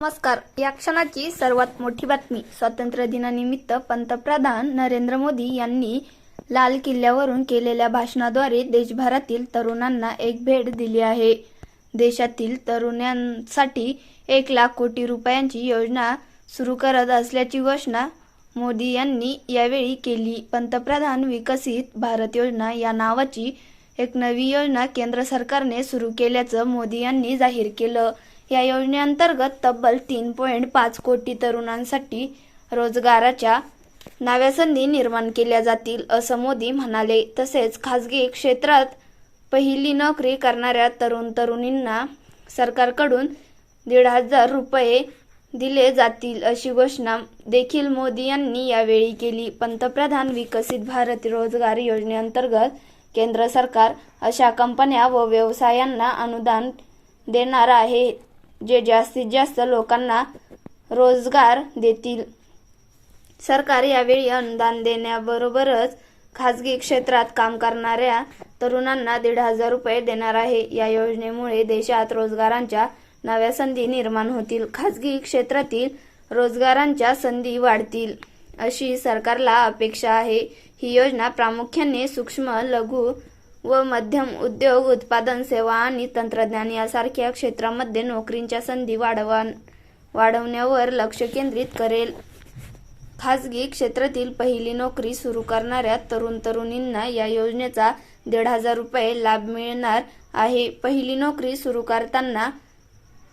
नमस्कार. या क्षणाची सर्वात मोठी बातमी स्वातंत्र्य दिनानिमित्त पंतप्रधान नरेंद्र मोदी यांनी लाल किल्ल्यावरून केलेल्या भाषणाद्वारे देशभरातील तरुणांना एक भेट दिली आहे. देशातील तरुणांसाठी एक लाख कोटी रुपयांची योजना सुरू करत असल्याची घोषणा मोदी यांनी यावेळी केली. पंतप्रधान विकसित भारत योजना या नावाची एक नवी योजना केंद्र सरकारने सुरू केल्याचं मोदी यांनी जाहीर केलं. या योजनेअंतर्गत तब्बल तीन पॉईंट पाच कोटी तरुणांसाठी रोजगाराच्या नव्या संधी निर्माण केल्या जातील असं मोदी म्हणाले. तसेच खासगी क्षेत्रात पहिली नोकरी करणाऱ्या तरुण तरुणींना सरकारकडून दीड हजार रुपये दिले जातील अशी घोषणा देखील मोदी यांनी यावेळी केली. पंतप्रधान विकसित भारत रोजगार योजनेअंतर्गत केंद्र सरकार अशा कंपन्या व व्यवसायांना अनुदान देणार आहे. जे जास्तीत जास्त लोकांना रोजगार देतील. सरकार यावेळी अनुदान देण्याबरोबरच खासगी क्षेत्रात काम करणाऱ्या तरुणांना दीड हजार रुपये देणार आहे. या योजनेमुळे देशात रोजगारांच्या नव्या संधी निर्माण होतील. खासगी क्षेत्रातील रोजगारांच्या संधी वाढतील अशी सरकारला अपेक्षा आहे. ही योजना प्रामुख्याने सूक्ष्म लघु व मध्यम उद्योग उत्पादन सेवा आणि तंत्रज्ञान यासारख्या क्षेत्रामध्ये नोकरींच्या संधी वाढवा वाढवण्यावर लक्ष केंद्रित करेल. खासगी क्षेत्रातील पहिली नोकरी सुरू करणाऱ्या तरुण तरुणींना या योजनेचा दीड हजार रुपये लाभ मिळणार आहे. पहिली नोकरी सुरू करताना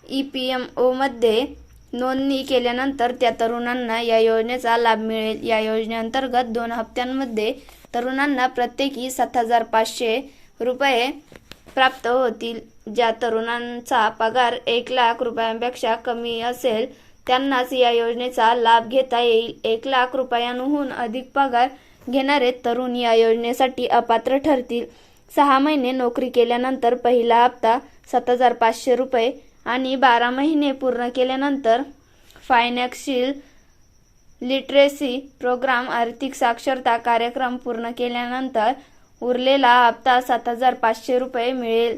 ई पी एम ओमध्ये नोंदणी केल्यानंतर त्या तरुणांना या योजनेचा लाभ मिळेल. या योजनेअंतर्गत दोन हप्त्यांमध्ये तरुणांना प्रत्येकी सात हजार पाचशे रुपये प्राप्त होतील. ज्या तरुणांचा पगार एक लाख रुपयांपेक्षा कमी असेल त्यांनाच या योजनेचा लाभ घेता येईल. एक लाख रुपयांहून अधिक पगार घेणारे तरुण या योजनेसाठी अपात्र ठरतील. सहा महिने नोकरी केल्यानंतर पहिला हप्ता सात हजार पाचशे रुपये आणि बारा महिने पूर्ण केल्यानंतर फायनान्शियल लिटरेसी प्रोग्राम आर्थिक साक्षरता कार्यक्रम पूर्ण केल्यानंतर उरलेला हप्ता सात हजार पाचशे रुपये मिळेल.